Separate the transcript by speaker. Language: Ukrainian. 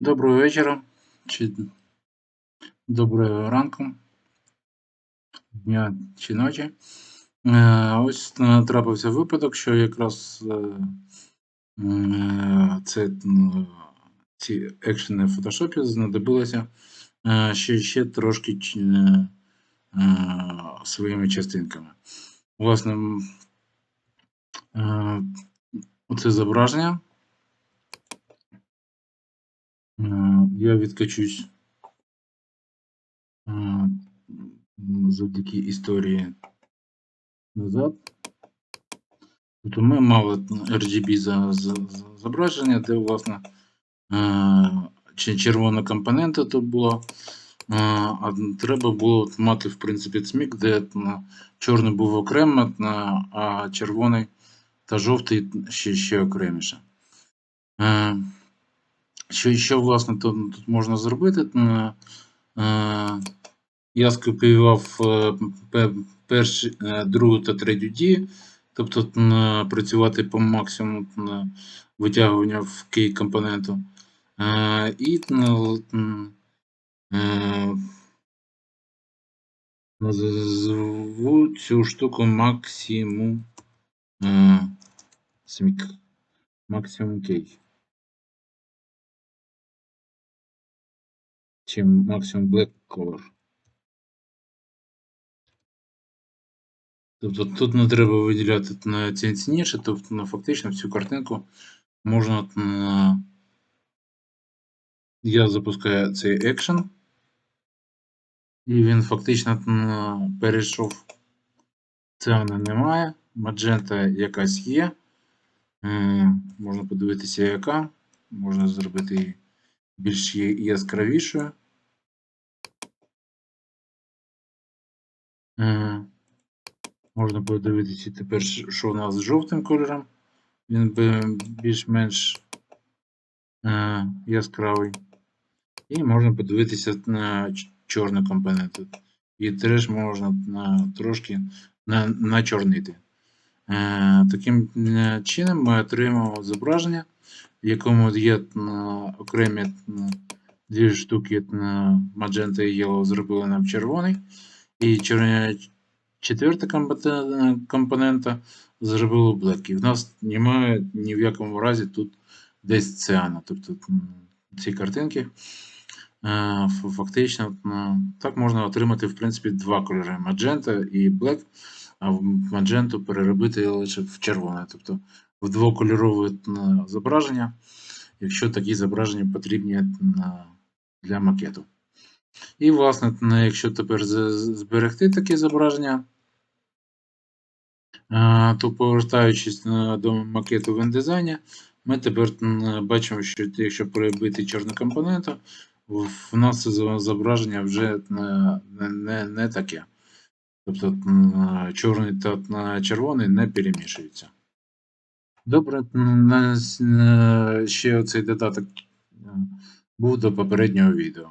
Speaker 1: Доброго вечора чи доброго ранку, дня чи ночі. Е, Ось трапився випадок, що якраз е, е, це, ці екшени в фотошопі знадобилося ще, ще трошки своїми частинками. Власне, оце зображення. Е, Я відкачусь е, завдяки історії назад. Тобто ми мали RGB за, зображення, де, власне, е, червона компонента тут була. А треба було мати, в принципі, цмік, де чорний був окремо, а червоний та жовтий ще, ще окреміше. Що, що власне, тут, можна зробити? Е, е, Я скопіював е, пе- перші, е, другу та третю дію, тобто працювати по максимуму витягування в кей компоненту. І е, назву цю штуку максимум. Максимум кей. Чи максимум black color. Тобто тут не треба виділяти на цінніше, тобто ну, фактично всю картинку можна. м, Я запускаю цей екшен, і він фактично перейшов. Ціани немає, маджента якась є. Е, Можна подивитися, яка. Можна зробити її більш яскравішою. Е, Можна подивитися тепер, що у нас з жовтим кольором. Він більш-менш е, яскравий. І можна подивитися на чорні компоненти. І теж можна на, трошки на, начорнити. Е, таким е, чином ми отримаємо зображення, в якому є е, окремі е, дві штуки е, Magenta і Yellow зробили нам червоний. І четверта компонента зробили Black. І в нас немає ні в якому разі тут десь циану. Тобто ці картинки е, фактично так можна отримати в принципі два кольори Magenta і Black, а в Magenta переробити лише в червоне, тобто в двокольорове зображення, якщо такі зображення потрібні для макету. І, власне, якщо тепер зберегти таке зображення, е, то повертаючись е, до макету в індизайні, ми тепер бачимо, що якщо перебити чорну компоненту, в нас це зображення вже не, не, не, не таке. Тобто чорний та червоний не перемішуються. Добре, е, ще оцей додаток е, був до попереднього відео.